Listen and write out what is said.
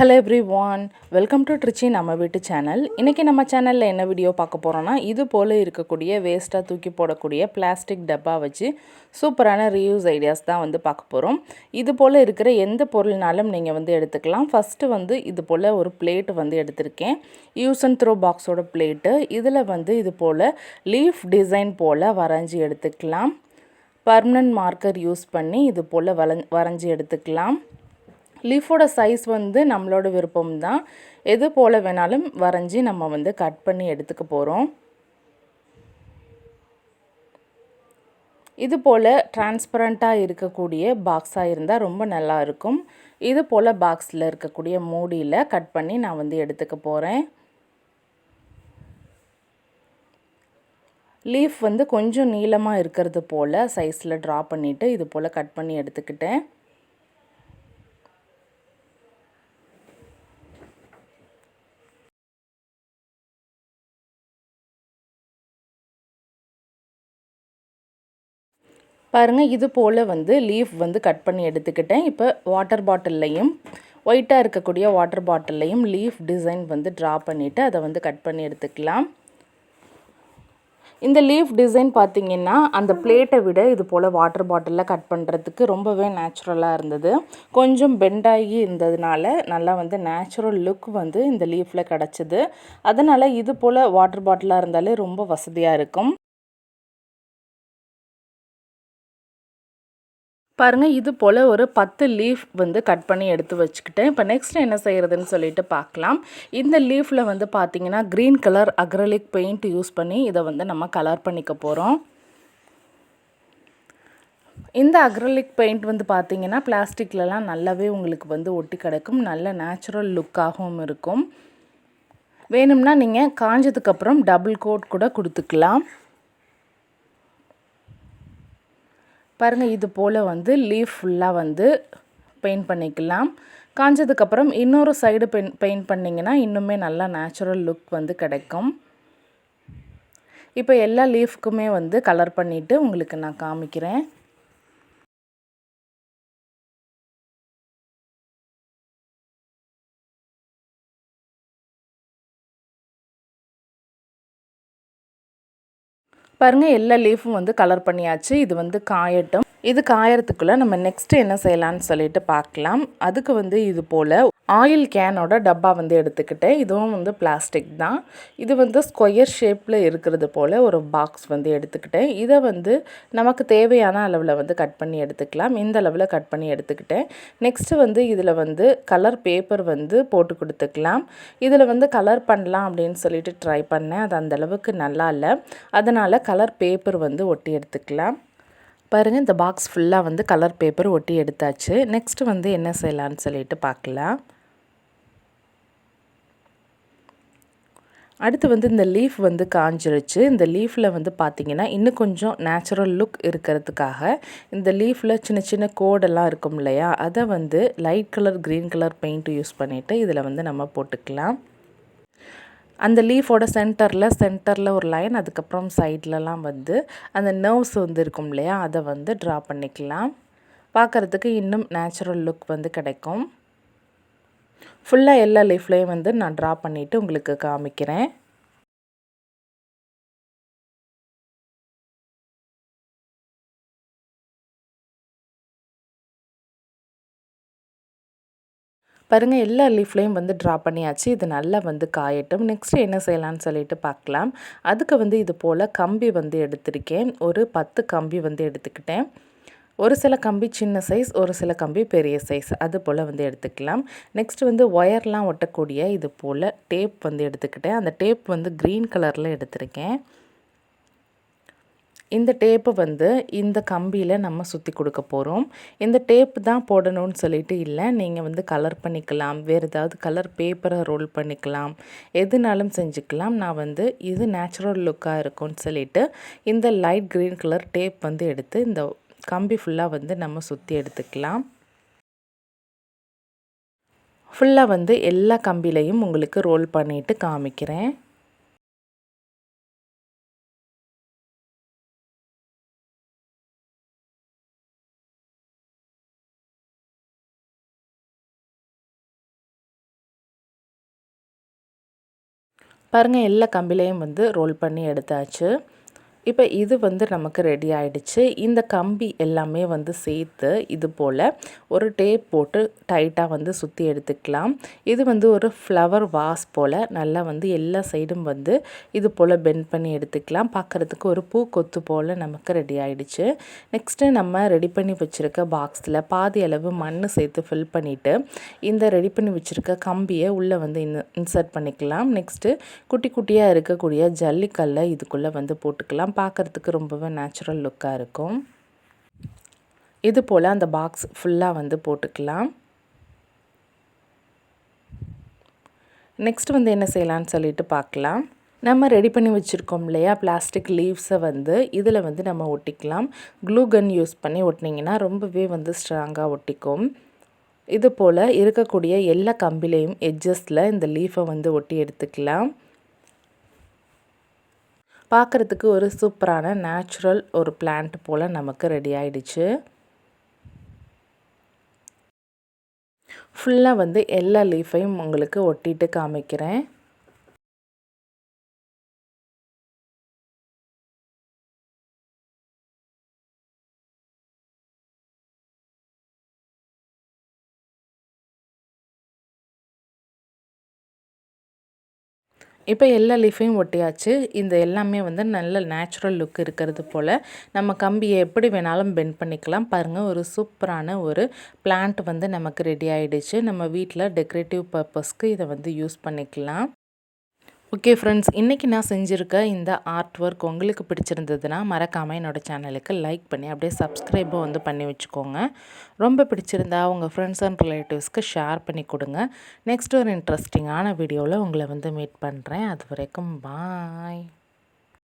Hello everyone welcome to Trichy நம்ம வீட்டு channel இன்றைக்கி நம்ம சேனலில் என்ன வீடியோ பார்க்க போகிறோன்னா இது போல் இருக்கக்கூடிய வேஸ்ட்டாக தூக்கி போடக்கூடிய பிளாஸ்டிக் டப்பா வச்சு சூப்பரான ரீயூஸ் ஐடியாஸ் தான் வந்து பார்க்க போகிறோம் இது போல் இருக்கிற எந்த பொருள்னாலும் நீங்கள் வந்து எடுத்துக்கலாம். ஃபஸ்ட்டு வந்து இது போல் ஒரு பிளேட் வந்து எடுத்திருக்கேன். யூஸ் அண்ட் த்ரோ பாக்ஸோட பிளேட்டு இதில் வந்து இது போல் லீஃப் டிசைன் போல் வரைஞ்சி எடுத்துக்கலாம். பர்மனன்ட் மார்க்கர் யூஸ் பண்ணி இது போல் வள வரைஞ்சி எடுத்துக்கலாம். லீஃபோட சைஸ் வந்து நம்மளோட விருப்பம் தான் எது போல் வேணாலும் வரைஞ்சி நம்ம வந்து கட் பண்ணி எடுத்துக்க போகிறோம் இது போல் டிரான்ஸ்பரண்ட்டாக இருக்கக்கூடிய பாக்ஸாக இருந்தால் ரொம்ப நல்லா இருக்கும். இது போல் பாக்ஸில் இருக்கக்கூடிய மூடியில் கட் பண்ணி நான் வந்து எடுத்துக்க போகிறேன் லீஃப் வந்து கொஞ்சம் நீளமாக இருக்கிறது போல் சைஸில் ட்ரா பண்ணிவிட்டு இது போல் கட் பண்ணி எடுத்துக்கிட்டேன். பாருங்கள் இது போல் வந்து லீஃப் வந்து கட் பண்ணி எடுத்துக்கிட்டேன். இப்போ வாட்டர் பாட்டில்லையும் ஒயிட்டாக இருக்கக்கூடிய வாட்டர் பாட்டில்லையும் லீஃப் டிசைன் வந்து ட்ரா பண்ணிவிட்டு அதை வந்து கட் பண்ணி எடுத்துக்கலாம். இந்த லீஃப் டிசைன் பார்த்திங்கன்னா அந்த பிளேட்டை விட இது போல் வாட்டர் பாட்டிலில் கட் பண்ணுறதுக்கு ரொம்பவே நேச்சுரலாக இருந்தது. கொஞ்சம் பெண்டாகி இருந்ததுனால நல்லா வந்து நேச்சுரல் லுக் வந்து இந்த லீஃபில் கிடச்சிது. அதனால் இது போல் வாட்டர் பாட்டிலாக இருந்தாலே ரொம்ப வசதியாக இருக்கும். பாருங்கள் இது போல் ஒரு பத்து லீஃப் வந்து கட் பண்ணி எடுத்து வச்சுக்கிட்டேன். இப்போ நெக்ஸ்ட் என்ன செய்கிறதுன்னு சொல்லிட்டு பார்க்கலாம் இந்த லீஃபில் வந்து பார்த்திங்கன்னா green colour acrylic paint use பண்ணி இதை வந்து நம்ம கலர் பண்ணிக்க போகிறோம் இந்த அக்ரலிக் பெயிண்ட் வந்து பார்த்திங்கன்னா பிளாஸ்டிக்லலாம் நல்லாவே உங்களுக்கு வந்து ஒட்டி கிடக்கும். நல்ல நேச்சுரல் லுக்காகவும் இருக்கும். வேணும்னா நீங்கள் காஞ்சதுக்கப்புறம் டபுள் கோட் கூட கொடுத்துக்கலாம். பாருங்கள் இது போல் வந்து லீஃப் ஃபுல்லாக வந்து பெயிண்ட் பண்ணிக்கலாம். காஞ்சதுக்கப்புறம் இன்னொரு சைடு பெயின் பெயிண்ட் பண்ணிங்கன்னா இன்னுமே நல்லா நேச்சுரல் லுக் வந்து கிடைக்கும். இப்போ எல்லா லீஃப்க்குமே வந்து கலர் பண்ணிவிட்டு உங்களுக்கு நான் காமிக்கிறேன். பாருங்கள் எல்லா லீஃபும் வந்து கலர் பண்ணியாச்சு. இது வந்து காயட்டும். இது காயறதுக்குள்ளே நம்ம நெக்ஸ்ட்டு என்ன செய்யலான்னு சொல்லிட்டு பார்க்கலாம். அதுக்கு வந்து இது போல் ஆயில் கேனோட டப்பா வந்து எடுத்துக்கிட்டேன். இதுவும் வந்து பிளாஸ்டிக் தான். இது வந்து ஸ்கொயர் ஷேப்பில் இருக்கிறது போல் ஒரு பாக்ஸ் வந்து எடுத்துக்கிட்டேன். இதை வந்து நமக்கு தேவையான அளவில் வந்து கட் பண்ணி எடுத்துக்கலாம். இந்த அளவில் கட் பண்ணி எடுத்துக்கிட்டேன். நெக்ஸ்ட்டு வந்து இதில் வந்து கலர் பேப்பர் வந்து போட்டு கொடுத்துக்கலாம். இதில் வந்து கலர் பண்ணலாம் அப்படின்னு சொல்லிட்டு ட்ரை பண்ணேன். அது அந்தளவுக்கு நல்லா இல்லை. அதனால் கலர் பேப்பர் வந்து ஒட்டி எடுத்துக்கலாம். பாருங்கள் இந்த பாக்ஸ் ஃபுல்லாக வந்து கலர் பேப்பர் ஒட்டி எடுத்தாச்சு. நெக்ஸ்ட்டு வந்து என்ன செய்யலான்னு சொல்லிட்டு பார்க்கலாம். அடுத்து வந்து இந்த லீஃப் வந்து காஞ்சிருச்சு. இந்த லீஃபில் வந்து பார்த்திங்கன்னா இன்னும் கொஞ்சம் நேச்சுரல் லுக் இருக்கிறதுக்காக இந்த லீஃபில் சின்ன சின்ன கோடெல்லாம் இருக்கும் இல்லையா? அதை வந்து light colour green colour paint use பண்ணிவிட்டு இதில் வந்து நம்ம போட்டுக்கலாம். அந்த லீஃபோட சென்டரில் சென்டரில் ஒரு லைன் அதுக்கப்புறம் சைட்லலாம் வந்து அந்த நர்வ்ஸ் வந்து இருக்கும் இல்லையா? அதை வந்து ட்ரா பண்ணிக்கலாம். பார்க்குறதுக்கு இன்னும் நேச்சுரல் லுக் வந்து கிடைக்கும். ஃபுல்லாக எல்லா லீஃப்லேயும் வந்து நான் ட்ரா பண்ணிவிட்டு உங்களுக்கு காமிக்கிறேன். பாருங்கள் எல்லா லீஃப்லேயும் வந்து ட்ரா பண்ணியாச்சு. இது நல்லா வந்து காயட்டும். நெக்ஸ்ட்டு என்ன செய்யலான்னு சொல்லிட்டு பார்க்கலாம் அதுக்கு வந்து இது போல் கம்பி வந்து எடுத்திருக்கேன். ஒரு பத்து கம்பி வந்து எடுத்துக்கிட்டேன். ஒரு சில கம்பி சின்ன சைஸ் ஒரு சில கம்பி பெரிய சைஸ் அது போல் வந்து எடுத்துக்கலாம். நெக்ஸ்ட் வந்து ஒயர்லாம் ஒட்டக்கூடிய இது போல் டேப் வந்து எடுத்துக்கிட்டேன். அந்த டேப் வந்து க்ரீன் கலரில் எடுத்திருக்கேன். இந்த டேப்பை வந்து இந்த கம்பியில் நம்ம சுற்றி கொடுக்க போகிறோம் இந்த டேப் தான் போடணும்னு சொல்லிட்டு இல்லை. நீங்கள் வந்து கலர் பண்ணிக்கலாம். வேறு ஏதாவது கலர் பேப்பரை ரோல் பண்ணிக்கலாம். எதுனாலும் செஞ்சுக்கலாம். நான் வந்து இது நேச்சுரல் லுக்காக இருக்கும்னு சொல்லிட்டு இந்த லைட் க்ரீன் கலர் டேப் வந்து எடுத்து இந்த கம்பி ஃபுல்லாக வந்து நம்ம சுற்றி எடுத்துக்கலாம். ஃபுல்லாக வந்து எல்லா கம்பிலையும் உங்களுக்கு ரோல் பண்ணிட்டு காமிக்கிறேன். பாருங்கள் எல்லா கம்பிலையும் வந்து ரோல் பண்ணி எடுத்தாச்சு. இப்போ இது வந்து நமக்கு ரெடி ஆகிடுச்சு இந்த கம்பி எல்லாமே வந்து சேர்த்து இது போல் ஒரு டேப் போட்டு டைட்டாக வந்து சுற்றி எடுத்துக்கலாம். இது வந்து ஒரு ஃப்ளவர் வாஸ் போல் நல்லா வந்து எல்லா சைடும் வந்து இது போல் பெண்ட் பண்ணி எடுத்துக்கலாம். பார்க்குறதுக்கு ஒரு பூ கொத்து போல் நமக்கு ரெடி ஆகிடுச்சு நெக்ஸ்ட்டு நம்ம ரெடி பண்ணி வச்சுருக்க பாக்ஸில் பாதி அளவு மண் சேர்த்து ஃபில் பண்ணிவிட்டு இந்த ரெடி பண்ணி வச்சுருக்க கம்பியை உள்ளே வந்து இன் இன்சர்ட் பண்ணிக்கலாம். நெக்ஸ்ட்டு குட்டி குட்டியாக இருக்கக்கூடிய ஜல்லிக்கல்லை இதுக்குள்ளே வந்து போட்டுக்கலாம். இதெல்லாம் பார்க்குறதுக்கு ரொம்பவே நேச்சுரல் லுக்காக இருக்கும். இது போல் அந்த பாக்ஸ் ஃபுல்லாக வந்து போட்டுக்கலாம். நெக்ஸ்ட் வந்து என்ன செய்யலான்னு சொல்லிட்டு பார்க்கலாம். நம்ம ரெடி பண்ணி வச்சுருக்கோம் இல்லையா? பிளாஸ்டிக் லீவ்ஸை வந்து இதில் வந்து நம்ம ஒட்டிக்கலாம். க்ளூ கன் யூஸ் பண்ணி ஒட்டினீங்கன்னா ரொம்பவே வந்து ஸ்ட்ராங்காக ஒட்டிக்கும். இது போல் இருக்கக்கூடிய எல்லா கம்பிலையும் எட்ஜஸில் இந்த லீஃபை வந்து ஒட்டி எடுத்துக்கலாம். பார்க்குறதுக்கு ஒரு சூப்பரான நேச்சுரல் ஒரு பிளான்ட் போல் நமக்கு ரெடி ஆயிடுச்சு. ஃபுல்லாக வந்து எல்லா லீஃபையும் உங்களுக்கு ஒட்டிட்டு காமிக்கிறேன். இப்போ எல்லா லீஃபையும் ஒட்டியாச்சு. இந்த எல்லாமே வந்து நல்ல நேச்சுரல் லுக் இருக்கிறது போல். நம்ம கம்பியை எப்படி வேணாலும் பெண்ட் பண்ணிக்கலாம். பாருங்கள் ஒரு சூப்பரான ஒரு பிளான்ட் வந்து நமக்கு ரெடி ஆகிடுச்சு நம்ம வீட்டில் டெக்கரேட்டிவ் பர்பஸ்க்கு இதை வந்து யூஸ் பண்ணிக்கலாம். ஓகே ஃப்ரெண்ட்ஸ் இன்றைக்கி நான் செஞ்சுருக்க இந்த ஆர்ட் ஒர்க் உங்களுக்கு பிடிச்சிருந்ததுன்னா மறக்காமல் என்னோடய சேனலுக்கு லைக் பண்ணி அப்படியே சப்ஸ்கிரைபும் வந்து பண்ணி வச்சுக்கோங்க. ரொம்ப பிடிச்சிருந்தா உங்கள் ஃப்ரெண்ட்ஸ் அண்ட் ரிலேட்டிவ்ஸ்க்கு ஷேர் பண்ணி கொடுங்க. நெக்ஸ்ட் ஒரு இன்ட்ரெஸ்டிங்கான வீடியோவில் உங்களை வந்து மீட் பண்ணுறேன் அது வரைக்கும் பாய்